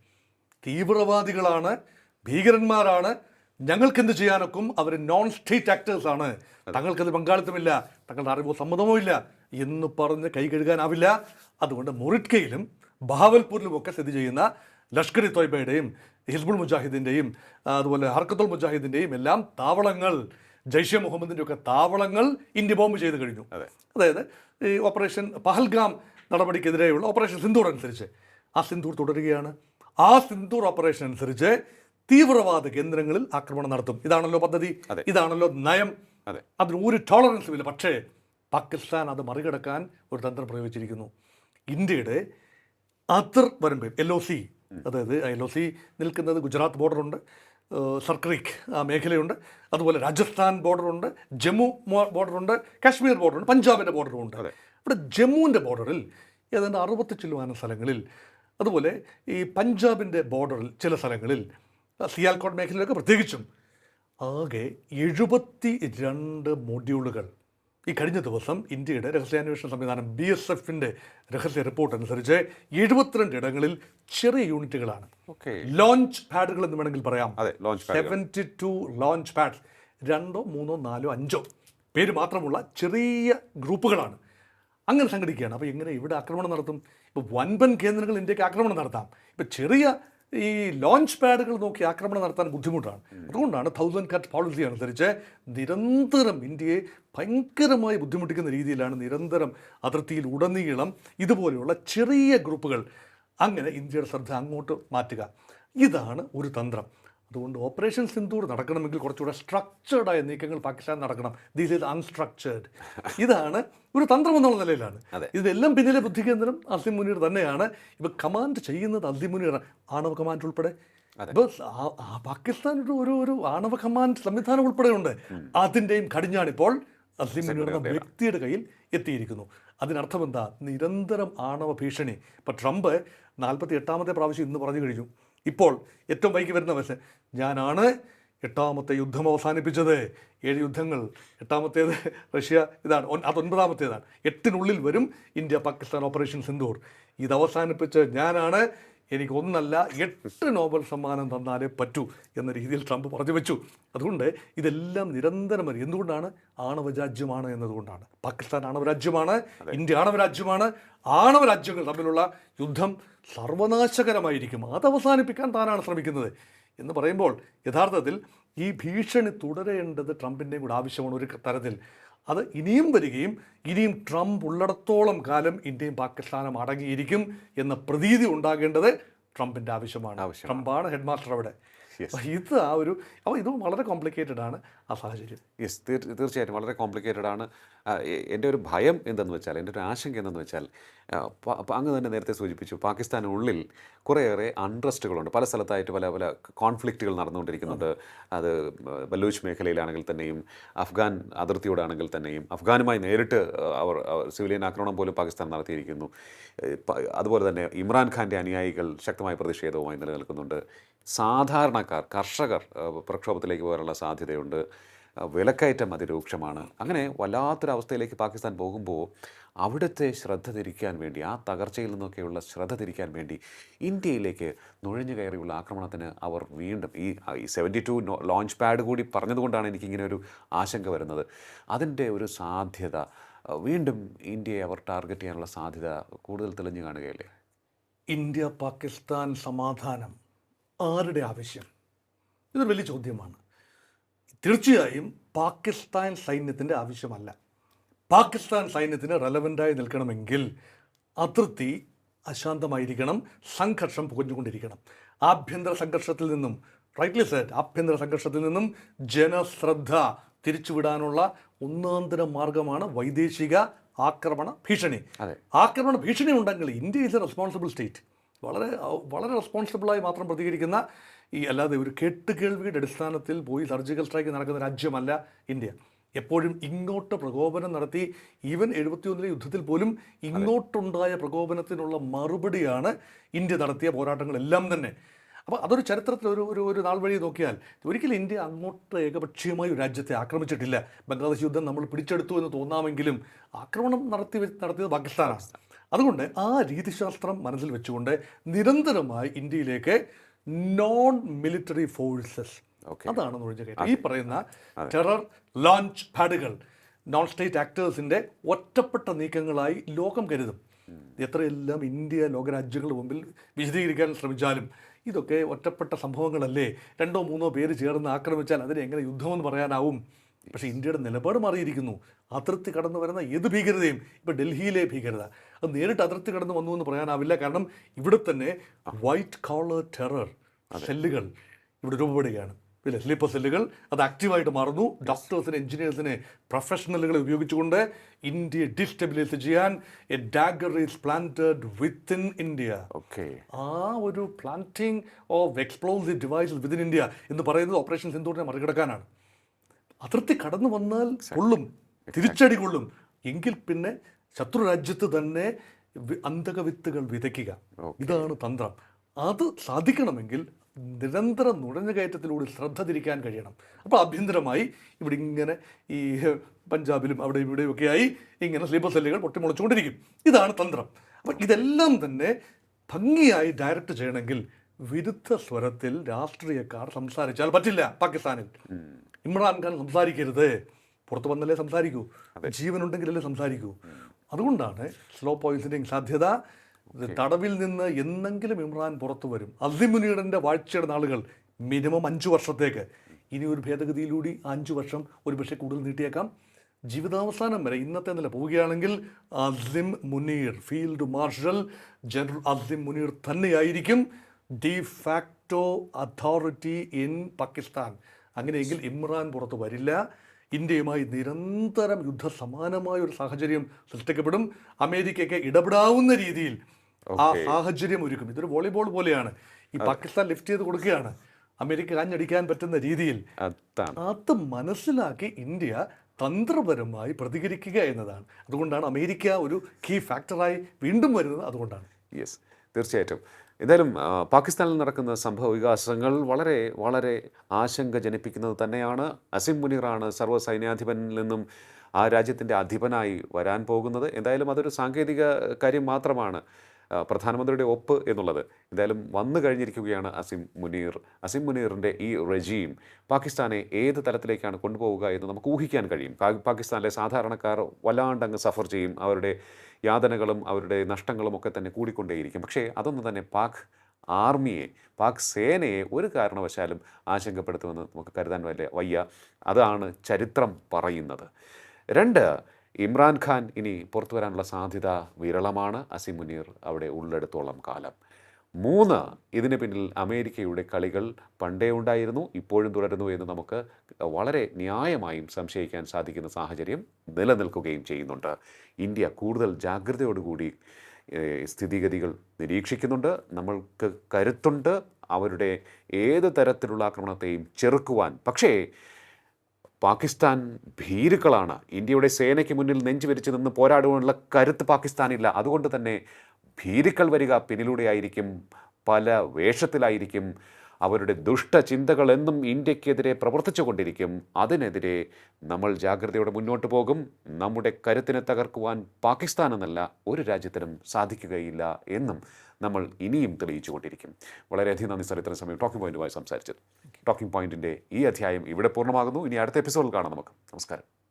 തീവ്രവാദികളാണ് ഭീകരന്മാരാണ്. ഞങ്ങൾക്ക് എന്ത് ചെയ്യാനൊക്കും അവർ നോൺ സ്റ്റേറ്റ് ആക്ടേഴ്സ് ആണ് തങ്ങൾക്കത് പങ്കാളിത്തമില്ല. തങ്ങളുടെ അറിവോ സമ്മതമോ ഇല്ല എന്ന് പറഞ്ഞ് കൈ കഴുകാനാവില്ല. അതുകൊണ്ട് മൊറിറ്റ്കയിലും ബഹാവൽപൂരിലും ഒക്കെ സ്ഥിതി ചെയ്യുന്ന ലഷ്കർ ഇ തോയ്ബയുടെയും ഹിസ്ബുൾ മുജാഹിദിന്റെയും അതുപോലെ ഹർക്കത്തുൽ മുജാഹിദിന്റെയും എല്ലാം താവളങ്ങൾ ജയ്ഷെ മുഹമ്മദിന്റെ ഒക്കെ താവളങ്ങൾ ഇന്ത്യ ബോംബ് ചെയ്ത് കഴിഞ്ഞു. അതെ. അതായത് ഈ ഓപ്പറേഷൻ പഹൽഗാം നടപടിക്കെതിരെയുള്ള ഓപ്പറേഷൻ സിന്ദൂർ അനുസരിച്ച്. ആ സിന്ദൂർ തുടരുകയാണ്. ആ സിന്ദൂർ ഓപ്പറേഷൻ അനുസരിച്ച് തീവ്രവാദ കേന്ദ്രങ്ങളിൽ ആക്രമണം നടത്തും. ഇതാണല്ലോ പദ്ധതി. ഇതാണല്ലോ നയം. അതെ. അതിന് ഒരു ടോളറൻസും ഇല്ല. പക്ഷേ പാകിസ്ഥാൻ അത് മറികടക്കാൻ ഒരു തന്ത്രം പ്രയോഗിച്ചിരിക്കുന്നു. ഇന്ത്യയുടെ അതിർ വരുമ്പോൾ എൽ ഒ സി അതായത് എൽ ഒ സി നിൽക്കുന്നത് ഗുജറാത്ത് ബോർഡറുണ്ട് സർക്രീക്ക് ആ മേഖലയുണ്ട്. അതുപോലെ രാജസ്ഥാൻ ബോർഡറുണ്ട് ജമ്മു ബോർഡറുണ്ട് കാശ്മീർ ബോർഡറുണ്ട് പഞ്ചാബിന്റെ ബോർഡറുണ്ട് ഉണ്ട് ഇവിടെ ജമ്മുവിന്റെ ബോർഡറിൽ ഏതാണ്ട് അറുപത്തി ചില്ലുവാന സ്ഥലങ്ങളിൽ അതുപോലെ ഈ പഞ്ചാബിന്റെ ബോർഡറിൽ ചില സ്ഥലങ്ങളിൽ സിയാൽകോട്ട് മേഖലയിലൊക്കെ പ്രത്യേകിച്ചും ആകെ എഴുപത്തി രണ്ട് മൊഡ്യൂളുകൾ ഈ കഴിഞ്ഞ ദിവസം ഇന്ത്യയുടെ രഹസ്യാന്വേഷണ സംവിധാനം ബി എസ് എഫിന്റെ രഹസ്യ റിപ്പോർട്ട് അനുസരിച്ച് എഴുപത്തിരണ്ട് ഇടങ്ങളിൽ ചെറിയ യൂണിറ്റുകളാണ്. ലോഞ്ച് പാഡുകൾ എന്ന് വേണമെങ്കിൽ പറയാം. സെവന്റി ടു ലോഞ്ച് പാഡ് രണ്ടോ മൂന്നോ നാലോ അഞ്ചോ പേര് മാത്രമുള്ള ചെറിയ ഗ്രൂപ്പുകളാണ്. അങ്ങനെ സംഘടിക്കുകയാണ്. അപ്പോൾ എങ്ങനെ ഇവിടെ ആക്രമണം നടത്തും? ഇപ്പോൾ വൻപൻ കേന്ദ്രങ്ങൾ ഇന്ത്യയ്ക്ക് ആക്രമണം നടത്താം. ഇപ്പോൾ ചെറിയ ഈ ലോഞ്ച് പാഡുകൾ നോക്കി ആക്രമണം നടത്താൻ ബുദ്ധിമുട്ടാണ്. അതുകൊണ്ടാണ് തൗസൻഡ് കട്ട് പോളിസി അനുസരിച്ച് നിരന്തരം ഇന്ത്യയെ ഭയങ്കരമായി ബുദ്ധിമുട്ടിക്കുന്ന രീതിയിലാണ് നിരന്തരം അതിർത്തിയിൽ ഉടനീളം ഇതുപോലെയുള്ള ചെറിയ ഗ്രൂപ്പുകൾ അങ്ങനെ ഇന്ത്യയുടെ ശ്രദ്ധ അങ്ങോട്ട് മാറ്റുക. ഇതാണ് ഒരു തന്ത്രം. അതുകൊണ്ട് ഓപ്പറേഷൻ സിന്ദൂർ നടക്കണമെങ്കിൽ കുറച്ചുകൂടെ സ്ട്രക്ചേർഡായ നീക്കങ്ങൾ പാകിസ്ഥാൻ നടക്കണം. ദീസ് ഈസ് അൺസ്ട്രക്ചേർഡ് ഇതാണ് ഒരു തന്ത്രം എന്നുള്ള നിലയിലാണ്. അതെ. ഇതെല്ലാം പിന്നിലെ ബുദ്ധികേന്ദ്രം അസിം മുനീർ തന്നെയാണ്. ഇപ്പോൾ കമാൻഡ് ചെയ്യുന്നത് അസിം മുനീർ ആണവ കമാൻഡ് ഉൾപ്പെടെ. പാകിസ്ഥാനൊരു പാകിസ്ഥാൻ ഒരു ഒരു ആണവ കമാൻഡ് സംവിധാനം ഉൾപ്പെടെയുണ്ട്. അതിന്റെയും കടിഞ്ഞാണിപ്പോൾ മുനീർ വ്യക്തിയുടെ കയ്യിൽ എത്തിയിരിക്കുന്നു. അതിനർത്ഥം എന്താ നിരന്തരം ആണവ ഭീഷണി. ഇപ്പം ട്രംപ് നാൽപ്പത്തി എട്ടാമത്തെ പ്രാവശ്യം ഇന്ന് പറഞ്ഞു കഴിഞ്ഞു. ഇപ്പോൾ ഏറ്റവും വൈകി വരുന്ന വശം ഞാനാണ് എട്ടാമത്തെ യുദ്ധം അവസാനിപ്പിച്ചത്. ഏഴ് യുദ്ധങ്ങൾ. എട്ടാമത്തേത് റഷ്യ ഇതാണ്. അത് ഒൻപതാമത്തേതാണ്. എട്ടിനുള്ളിൽ വരും ഇന്ത്യ പാകിസ്ഥാൻ ഓപ്പറേഷൻ സിന്ദൂർ. ഇത് അവസാനിപ്പിച്ച് ഞാനാണ് എനിക്ക് ഒന്നല്ല എട്ട് നോബൽ സമ്മാനം തന്നാലേ പറ്റൂ എന്ന രീതിയിൽ ട്രംപ് പറഞ്ഞു വെച്ചു. അതുകൊണ്ട് ഇതെല്ലാം നിരന്തരമായി എന്തുകൊണ്ടാണ്? ആണവ രാജ്യമാണ് എന്നതുകൊണ്ടാണ്. പാകിസ്ഥാൻ ആണവ രാജ്യമാണ് ഇന്ത്യ ആണവ രാജ്യമാണ് ആണവ രാജ്യങ്ങൾ തമ്മിലുള്ള യുദ്ധം സർവനാശകരമായിരിക്കും. അത് അവസാനിപ്പിക്കാൻ താനാണ് ശ്രമിക്കുന്നത്. എന്ന് പറയുമ്പോൾ യഥാർത്ഥത്തിൽ ഈ ഭീഷണി തുടരേണ്ടത് ട്രംപിന്റെയും കൂടെ ആവശ്യമാണ് ഒരു തരത്തിൽ. അത് ഇനിയും വരികയും ഇനിയും ട്രംപ് ഉള്ളിടത്തോളം കാലം ഇന്ത്യയും പാകിസ്ഥാനും അടങ്ങിയിരിക്കും എന്ന പ്രതീതി ഉണ്ടാകേണ്ടത് ട്രംപിന്റെ ആവശ്യമാണ്. ട്രംപാണ് ഹെഡ് മാസ്റ്റർ അവിടെ ഇത് ആ ഒരു അപ്പോൾ ഇത് വളരെ കോംപ്ലിക്കേറ്റഡ് ആണ്. ആ സാഹചര്യം. യെസ് തീർച്ചയായിട്ടും വളരെ കോംപ്ലിക്കേറ്റഡ് ആണ്. എന്റെ ഒരു ഭയം എന്തെന്ന് വെച്ചാൽ എന്റെ ഒരു ആശങ്ക എന്തെന്ന് വെച്ചാൽ അങ്ങ് തന്നെ നേരത്തെ സൂചിപ്പിച്ചു പാകിസ്ഥാനുള്ളിൽ കുറേയേറെ അൺട്രസ്റ്റുകളുണ്ട് പല സ്ഥലത്തായിട്ട് പല പല കോൺഫ്ലിക്റ്റുകൾ നടന്നുകൊണ്ടിരിക്കുന്നുണ്ട്. അത് ബലൂച്ച് മേഖലയിലാണെങ്കിൽ തന്നെയും അഫ്ഗാൻ അതിർത്തിയോടാണെങ്കിൽ തന്നെയും അഫ്ഗാനുമായി നേരിട്ട് അവർ സിവിലിയൻ ആക്രമണം പോലും പാകിസ്ഥാൻ നടത്തിയിരിക്കുന്നു. അതുപോലെ തന്നെ ഇമ്രാൻഖാന്റെ അനുയായികൾ ശക്തമായ പ്രതിഷേധവുമായി നിലനിൽക്കുന്നുണ്ട്. സാധാരണക്കാർ കർഷകർ പ്രക്ഷോഭത്തിലേക്ക് പോകാനുള്ള സാധ്യതയുണ്ട്. വിലക്കയറ്റം അതിരൂക്ഷമാണ്. അങ്ങനെ വല്ലാത്തൊരവസ്ഥയിലേക്ക് പാകിസ്ഥാൻ പോകുമ്പോൾ അവിടുത്തെ ശ്രദ്ധ തിരിക്കാൻ വേണ്ടി ആ തകർച്ചയിൽ നിന്നൊക്കെയുള്ള ശ്രദ്ധ തിരിക്കാൻ വേണ്ടി ഇന്ത്യയിലേക്ക് നുഴഞ്ഞു കയറിയുള്ള ആക്രമണത്തിന് അവർ വീണ്ടും ഈ സെവന്റി ടു ലോഞ്ച് പാഡ് കൂടി പറഞ്ഞതുകൊണ്ടാണ് എനിക്കിങ്ങനെ ഒരു ആശങ്ക വരുന്നത്. അതിന്റെ ഒരു സാധ്യത വീണ്ടും ഇന്ത്യയെ അവർ ടാർഗറ്റ് ചെയ്യാനുള്ള സാധ്യത കൂടുതൽ തെളിഞ്ഞു കാണുകയല്ലേ? ഇന്ത്യ പാകിസ്ഥാൻ സമാധാനം ആരുടെ ആവശ്യം? ഇതൊരു വലിയ ചോദ്യമാണ്. തീർച്ചയായും പാകിസ്ഥാൻ സൈന്യത്തിന്റെ ആവശ്യമല്ല. പാകിസ്ഥാൻ സൈന്യത്തിന് റെലവന്റായി നിൽക്കണമെങ്കിൽ അതിർത്തി അശാന്തമായിരിക്കണം സംഘർഷം പുകഞ്ഞുകൊണ്ടിരിക്കണം. ആഭ്യന്തര സംഘർഷത്തിൽ നിന്നും റൈറ്റ്ലി സെറ്റ് ആഭ്യന്തര സംഘർഷത്തിൽ നിന്നും ജനശ്രദ്ധ തിരിച്ചുവിടാനുള്ള ഒന്നാന്തര മാർഗമാണ് വൈദേശിക ആക്രമണ ഭീഷണി. ആക്രമണ ഭീഷണി ഉണ്ടെങ്കിൽ India is a responsible state വളരെ വളരെ റെസ്പോൺസിബിളായി മാത്രം പ്രതികരിക്കുന്ന ഈ അല്ലാതെ ഒരു കേട്ടുകേൾവിയുടെ അടിസ്ഥാനത്തിൽ പോയി സർജിക്കൽ സ്ട്രൈക്ക് നടക്കുന്ന രാജ്യമല്ല ഇന്ത്യ. എപ്പോഴും ഇങ്ങോട്ട് പ്രകോപനം നടത്തി ഈവൻ എഴുപത്തിയൊന്നിലെ യുദ്ധത്തിൽ പോലും ഇങ്ങോട്ടുണ്ടായ പ്രകോപനത്തിനുള്ള മറുപടിയാണ് ഇന്ത്യ നടത്തിയ പോരാട്ടങ്ങളെല്ലാം തന്നെ. അപ്പോൾ അതൊരു ചരിത്രത്തിൽ ഒരു ഒരു ഒരു നാൾ വഴി നോക്കിയാൽ ഒരിക്കലും ഇന്ത്യ അങ്ങോട്ട് ഏകപക്ഷീയമായി ഒരു രാജ്യത്തെ ആക്രമിച്ചിട്ടില്ല. ബംഗ്ലാദേശ് യുദ്ധം നമ്മൾ പിടിച്ചെടുത്തു എന്ന് തോന്നാമെങ്കിലും ആക്രമണം നടത്തി നടത്തിയത് പാകിസ്ഥാനാണ്. അതുകൊണ്ട് ആ രീതിശാസ്ത്രം മനസ്സിൽ വെച്ചുകൊണ്ട് നിരന്തരമായി ഇന്ത്യയിലേക്ക് നോൺ മിലിറ്ററി ഫോഴ്സസ്. അതാണ് നുഴഞ്ഞ ഈ പറയുന്ന ടെറർ ലോഞ്ച് പാഡുകൾ നോൺ സ്റ്റേറ്റ് ആക്ടേഴ്സിന്റെ ഒറ്റപ്പെട്ട നീക്കങ്ങളായി ലോകം കരുതും. എത്രയെല്ലാം ഇന്ത്യ ലോകരാജ്യങ്ങളുടെ മുമ്പിൽ വിശദീകരിക്കാൻ ശ്രമിച്ചാലും ഇതൊക്കെ ഒറ്റപ്പെട്ട സംഭവങ്ങളല്ലേ? രണ്ടോ മൂന്നോ പേര് ചേർന്ന് ആക്രമിച്ചാൽ അതിനെ എങ്ങനെ യുദ്ധമെന്ന് പറയാനാവും? പക്ഷേ ഇന്ത്യയുടെ നിലപാട് മാറിയിരിക്കുന്നു. അതിർത്തി കടന്നു വരുന്ന ഏത് ഭീകരതയും ഇപ്പോൾ ഡൽഹിയിലെ ഭീകരത. അത് നേരിട്ട് അതിർത്തി കടന്നു വന്നു എന്ന് പറയാനാവില്ല. കാരണം ഇവിടെ തന്നെ വൈറ്റ് കോളർ ടെറർ സെല്ലുകൾ ഇവിടെ രൂപപ്പെടുകയാണ്. പിന്നെ സ്ലീപ്പർ സെല്ലുകൾ അത് ആക്റ്റീവായിട്ട് മാറുന്നു. ഡോക്ടേഴ്സിനെ എഞ്ചിനീയേഴ്സിനെ പ്രൊഫഷണലുകളെ ഉപയോഗിച്ചുകൊണ്ട് ഇന്ത്യയെ ഡിസ്റ്റെബിലൈസ് ചെയ്യാൻ a dagger is planted within India okay ആ ഒരു planting of explosive devices within India എന്ന് പറയുന്നത് ഓപ്പറേഷൻ സിന്ധൂറിനെ മറികടക്കാനാണ്. അതിർത്തി കടന്നു വന്നാൽ കൊള്ളും. തിരിച്ചടി കൊള്ളും. എങ്കിൽ പിന്നെ ശത്രു രാജ്യത്ത് തന്നെ അന്തക അന്തകവിത്തുകൾ വിതയ്ക്കുക. ഇതാണ് തന്ത്രം. അത് സാധിക്കണമെങ്കിൽ നിരന്തര നുഴഞ്ഞുകയറ്റത്തിലൂടെ ശ്രദ്ധ തിരിക്കാൻ കഴിയണം. അപ്പോൾ ആഭ്യന്തരമായി ഇവിടെ ഇങ്ങനെ ഈ പഞ്ചാബിലും അവിടെ ഇവിടെയൊക്കെയായി ഇങ്ങനെ സ്ലീപ്പർ സെല്ലുകൾ പൊട്ടിമുളച്ചുകൊണ്ടിരിക്കും. ഇതാണ് തന്ത്രം. അപ്പം ഇതെല്ലാം തന്നെ ഭംഗിയായി ഡയറക്റ്റ് ചെയ്യണമെങ്കിൽ വിരുദ്ധ സ്വരത്തിൽ രാഷ്ട്രീയക്കാർ സംസാരിച്ചാൽ പറ്റില്ല പാകിസ്ഥാനിൽ. ഇമ്രാൻഖാൻ സംസാരിക്കരുത്. പുറത്ത് വന്നല്ലേ സംസാരിക്കൂ. ജീവനുണ്ടെങ്കിലല്ലേ സംസാരിക്കൂ. അതുകൊണ്ടാണ് സ്ലോ പോയിസണിങ് സാധ്യത തടവിൽ നിന്ന് എന്നെങ്കിലും ഇമ്രാൻ പുറത്തു വരും. അസിമുനീടന്റെ വാഴ്ചയുടെ നാളുകൾ മിനിമം അഞ്ച് വർഷത്തേക്ക്. ഇനി ഒരു ഭേദഗതിയിലൂടെ അഞ്ച് അഞ്ചു വർഷം ഒരു പക്ഷേ കൂടുതൽ നീട്ടിയേക്കാം. ജീവിതാവസാനം വരെ ഇന്നത്തെ നില പോവുകയാണെങ്കിൽ Asim Munir field marshal general Asim Munir തന്നെയായിരിക്കും. De facto authority in Pakistan അങ്ങനെയെങ്കിൽ ഇമ്രാൻ പുറത്ത് വരില്ല. ഇന്ത്യയുമായി നിരന്തരം യുദ്ധ സമാനമായ ഒരു സാഹചര്യം സൃഷ്ടിക്കപ്പെടും. അമേരിക്കയ്ക്ക് ഇടപെടാവുന്ന രീതിയിൽ ആ സാഹചര്യം ഒരുക്കും. ഇതൊരു വോളിബോൾ പോലെയാണ്. ഈ പാകിസ്ഥാൻ ലിഫ്റ്റ് ചെയ്ത് കൊടുക്കുകയാണ്. അമേരിക്ക കാഞ്ഞടിക്കാൻ പറ്റുന്ന രീതിയിൽ. അത് മനസ്സിലാക്കി ഇന്ത്യ തന്ത്രപരമായി പ്രതികരിക്കുക എന്നതാണ്. അതുകൊണ്ടാണ് അമേരിക്ക ഒരു കീ ഫാക്ടറായി വീണ്ടും വരുന്നത്. അതുകൊണ്ടാണ്. യെസ് തീർച്ചയായിട്ടും. എന്തായാലും പാകിസ്ഥാനിൽ നടക്കുന്ന സംഭവ വികാസങ്ങൾ വളരെ വളരെ ആശങ്ക ജനിപ്പിക്കുന്നത് തന്നെയാണ്. അസിം മുനീറാണ് സർവ സൈന്യാധിപനിൽ നിന്നും ആ രാജ്യത്തിന്റെ അധിപനായി വരാൻ പോകുന്നത്. എന്തായാലും അതൊരു സാങ്കേതിക കാര്യം മാത്രമാണ് പ്രധാനമന്ത്രിയുടെ ഒപ്പ് എന്നുള്ളത്. എന്തായാലും വന്നു കഴിഞ്ഞിരിക്കുകയാണ് അസിം മുനീർ. അസിം മുനീറിന്റെ ഈ റെജീം പാകിസ്ഥാനെ ഏത് തലത്തിലേക്കാണ് കൊണ്ടുപോവുക എന്ന് നമുക്ക് ഊഹിക്കാൻ കഴിയും. പാകിസ്ഥാനിലെ സാധാരണക്കാർ വല്ലാണ്ടങ്ങ് സഫർ ചെയ്യും അവരുടെ യാതനകളും അവരുടെ നഷ്ടങ്ങളും ഒക്കെ തന്നെ കൂടിക്കൊണ്ടേയിരിക്കും. പക്ഷേ അതൊന്നും തന്നെ പാക് ആർമിയെ പാക് സേനയെ ഒരു കാരണവശാലും ആശങ്കപ്പെടുത്തുമെന്ന് നമുക്ക് കരുതാൻ വല്ല വയ്യ. അതാണ് ചരിത്രം പറയുന്നത്. രണ്ട് ഇമ്രാൻഖാൻ ഇനി പുറത്തു വരാനുള്ള സാധ്യത വിരളമാണ്. അസിമുനീർ അവിടെ ഉള്ളെടുത്തോളം കാലം. മൂന്ന് ഇതിന് പിന്നിൽ അമേരിക്കയുടെ കളികൾ പണ്ടേ ഉണ്ടായിരുന്നു ഇപ്പോഴും തുടരുന്നു എന്ന് നമുക്ക് വളരെ ന്യായമായും സംശയിക്കാൻ സാധിക്കുന്ന സാഹചര്യം നിലനിൽക്കുകയും ചെയ്യുന്നുണ്ട്. ഇന്ത്യ കൂടുതൽ ജാഗ്രതയോടുകൂടി സ്ഥിതിഗതികൾ നിരീക്ഷിക്കുന്നുണ്ട്. നമ്മൾക്ക് കരുത്തുണ്ട് അവരുടെ ഏത് തരത്തിലുള്ള ആക്രമണത്തെയും ചെറുക്കുവാൻ. പക്ഷേ പാകിസ്ഥാൻ ഭീരുക്കളാണ്. ഇന്ത്യയുടെ സേനയ്ക്ക് മുന്നിൽ നെഞ്ചുവരിച്ച് നിന്ന് പോരാടുവാനുള്ള കരുത്ത് പാകിസ്ഥാനില്ല. അതുകൊണ്ട് തന്നെ ഭീരുക്കൾ വരിക പിന്നിലൂടെയായിരിക്കും പല വേഷത്തിലായിരിക്കും അവരുടെ ദുഷ്ടചിന്തകൾ എന്നും ഇന്ത്യക്കെതിരെ പ്രവർത്തിച്ചു കൊണ്ടിരിക്കും അതിനെതിരെ നമ്മൾ ജാഗ്രതയോടെ മുന്നോട്ട് പോകും. നമ്മുടെ കരുത്തിനെ തകർക്കുവാൻ പാകിസ്ഥാൻ എന്നല്ല ഒരു രാജ്യത്തിനും സാധിക്കുകയില്ല എന്നും നമ്മൾ ഇനിയും തെളിയിച്ചു കൊണ്ടിരിക്കും വളരെയധികം നന്ദി സാർ ഇത്രയും സമയം ടോക്കിംഗ് പോയിന്റുമായി സംസാരിച്ചത് ടോക്കിംഗ് പോയിന്റിന്റെ ഈ അധ്യായം ഇവിടെ പൂർണമാകുന്നു. ഇനി അടുത്ത എപ്പിസോഡിൽ കാണാം നമുക്ക്. നമസ്കാരം.